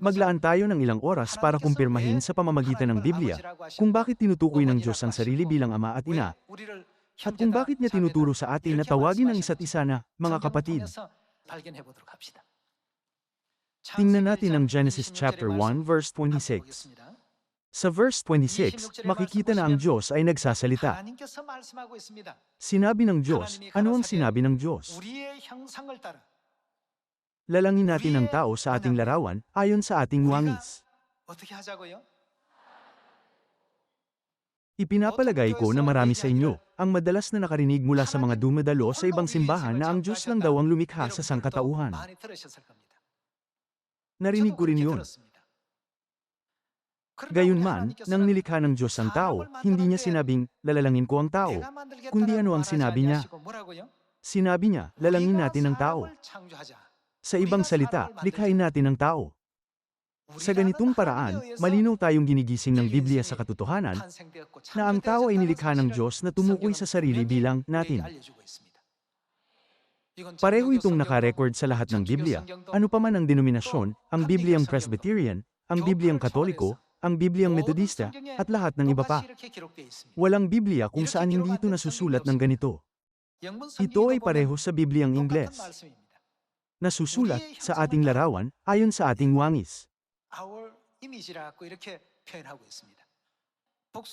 Maglaan tayo ng ilang oras para kumpirmahin sa pamamagitan ng Biblia kung bakit tinutukoy ng Diyos ang sarili bilang ama at ina, at kung bakit niya tinuturo sa atin na tawagin ang isa't isa na mga kapatid. Tingnan natin ang Genesis chapter 1 verse 26. Sa verse 26, makikita na ang Diyos ay nagsasalita. Sinabi ng Diyos, ano ang sinabi ng Diyos? lalangin natin ang tao sa ating larawan ayon sa ating wangis. Ipinapalagay ko na marami sa inyo ang madalas na nakarinig mula sa mga dumadalo sa ibang simbahan na ang Diyos lang daw ang lumikha sa sangkatauhan. Narinig ko rin yun. Gayunman, nang nilikha ng Diyos ang tao, hindi niya sinabing, lalalangin ko ang tao, kundi ano ang sinabi niya? Sinabi niya, lalangin natin ang tao. Sa ibang salita, likhain natin ang tao. Sa ganitong paraan, malinaw tayong ginigising ng Biblia sa katotohanan na ang tao ay nilikha ng Diyos na tumukoy sa sarili bilang natin. Pareho itong nakarecord sa lahat ng Biblia, ano pa man ang denominasyon, ang Bibliang Presbyterian, ang Bibliang Katoliko, ang Bibliang Metodista, at lahat ng iba pa. Walang Biblia kung saan hindi ito nasusulat ng ganito. Ito ay pareho sa Bibliang Ingles na susulat sa ating larawan ayon sa ating wangis.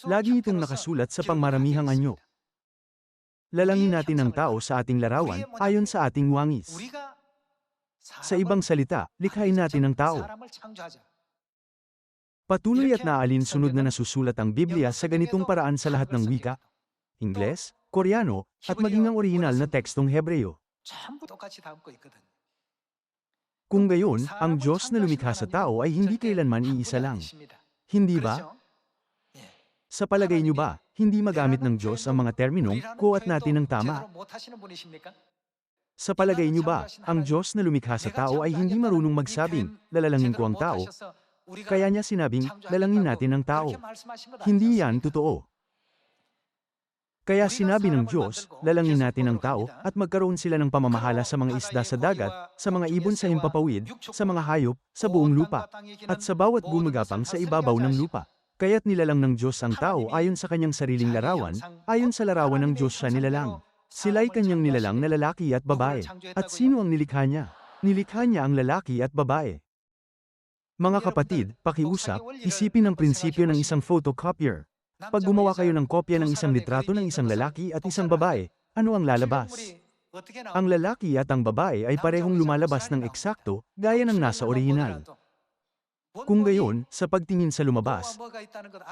Lagi itong nakasulat sa pangmaramihang anyo. Lalangin natin ang tao sa ating larawan ayon sa ating wangis. Sa ibang salita, likhain natin ang tao. Patuloy at naalinsunod na nasusulat ang Biblia sa ganitong paraan sa lahat ng wika, Ingles, Koreano, at maging ang orihinal na tekstong Hebreo. Kung gayon, ang Diyos na lumikha sa tao ay hindi kailanman iisa lang. Hindi ba? Sa palagay niyo ba, hindi magamit ng Diyos ang mga terminong ko at natin ng tama? Sa palagay niyo ba, ang Diyos na lumikha sa tao ay hindi marunong magsabing, lalalangin ko ang tao, kaya niya sinabing, lalangin natin ang tao. Hindi yan totoo. Kaya sinabi ng Diyos, lalangin natin ang tao at magkaroon sila ng pamamahala sa mga isda sa dagat, sa mga ibon sa himpapawid, sa mga hayop, sa buong lupa, at sa bawat gumagapang sa ibabaw ng lupa. Kaya't nilalang ng Diyos ang tao ayon sa kanyang sariling larawan, ayon sa larawan ng Diyos siya nilalang. Sila'y kanyang nilalang na lalaki at babae. At sino ang nilikha niya? Nilikha niya ang lalaki at babae. Mga kapatid, pakiusap, isipin ang prinsipyo ng isang photocopier. Pag gumawa kayo ng kopya ng isang litrato ng isang lalaki at isang babae, ano ang lalabas? Ang lalaki at ang babae ay parehong lumalabas ng eksakto, gaya ng nasa orihinal. Kung gayon, sa pagtingin sa lumabas,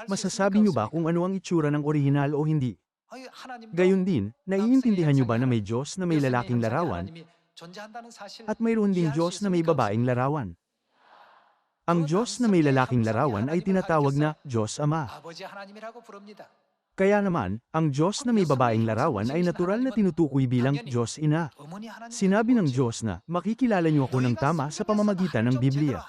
masasabi niyo ba kung ano ang itsura ng orihinal o hindi? Gayon din, naiintindihan niyo ba na may Diyos na may lalaking larawan? at mayroon ding Diyos na may babaeng larawan? Ang Diyos na may lalaking larawan ay tinatawag na Diyos Ama. Kaya naman, ang Diyos na may babaeng larawan ay natural na tinutukoy bilang Diyos Ina. Sinabi ng Diyos na, makikilala niyo ako ng tama sa pamamagitan ng Biblia.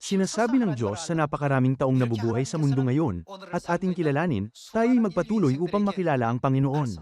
Sinasabi ng Diyos sa napakaraming taong nabubuhay sa mundo ngayon, at ating kilalanin, tayo'y magpatuloy upang makilala ang Panginoon.